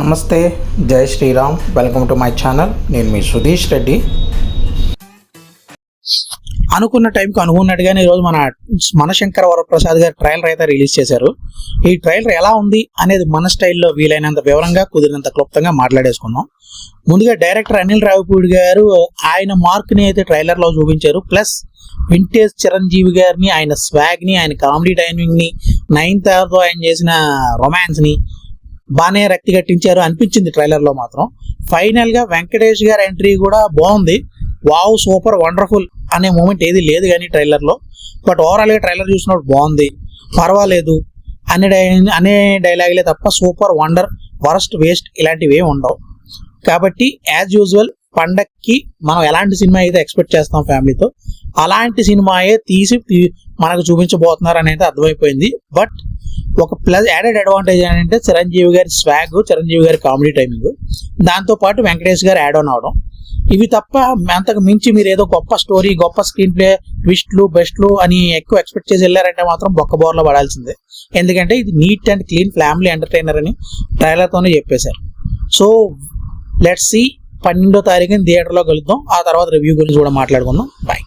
నమస్తే జై Shri Ram. Welcome to my channel నేను మీ సుధీష్ రెడ్డి. అనుకున్న టైంకి అనుకున్నట్టుగానే ఈరోజు మన మనశంకర వరప్రసాద్ గారు ట్రైలర్ అయితే రిలీజ్ చేశారు. ఈ ట్రైలర్ ఎలా ఉంది అనేది మన స్టైల్లో వీలైనంత వివరంగా కుదిరినంత క్లుప్తంగా మాట్లాడేసుకుందాం. ముందుగా డైరెక్టర్ అనిల్ రావిపూడి గారు ఆయన మార్క్ని అయితే ట్రైలర్లో చూపించారు. ప్లస్ వింటేజ్ చిరంజీవి గారిని ఆయన స్వాగ్ని ఆయన కామెడీ టైమింగ్ని నైన్త్ ఆయన చేసిన రొమాన్స్ని బాగానే రక్తి కట్టించారు అనిపించింది ట్రైలర్లో మాత్రం. ఫైనల్గా వెంకటేష్ గారి ఎంట్రీ కూడా బాగుంది. వావ్ సూపర్ వండర్ఫుల్ అనే మూమెంట్ ఏది లేదు కానీ ట్రైలర్లో. బట్ ఓవరాల్గా ట్రైలర్ చూసినప్పుడు బాగుంది. పర్వాలేదు. అనే డై అనే డైలాగులే తప్ప సూపర్ వండర్ వరస్ట్ వేస్ట్ ఇలాంటివి ఏమి ఉండవు. కాబట్టి యాజ్ యూజువల్ పండక్కి మనం ఎలాంటి సినిమా అయితే ఎక్స్పెక్ట్ చేస్తాం ఫ్యామిలీతో అలాంటి సినిమాయే తీసి తీ- మనకు చూపించబోతున్నారు అనేది అర్థమైపోయింది. బట్ ఒక ప్లస్ యాడెడ్ అడ్వాంటేజ్ ఏంటంటే చిరంజీవి గారి స్వాగ్ చిరంజీవి గారి కామెడీ టైమింగ్ దాంతో పాటు వెంకటేష్ గారు యాడ్ ఆన్ అవడం. ఇవి తప్ప అంతకు మించి మీరు ఏదో గొప్ప స్టోరీ గొప్ప స్క్రీన్ ప్లే ట్విస్ట్లు బెస్ట్లు అని ఎక్కువ ఎక్స్పెక్ట్ చేసి వెళ్ళారంటే మాత్రం బొక్క బోర్లో పడాల్సిందే. ఎందుకంటే ఇది neat and clean family entertainer అని ట్రైలర్తోనే చెప్పేశారు. సో లెట్స్ సి పన్నెండో తారీఖున థియేటర్లో కలుద్దాం. ఆ తర్వాత రివ్యూ గురించి కూడా మాట్లాడుకుందాం. బాయ్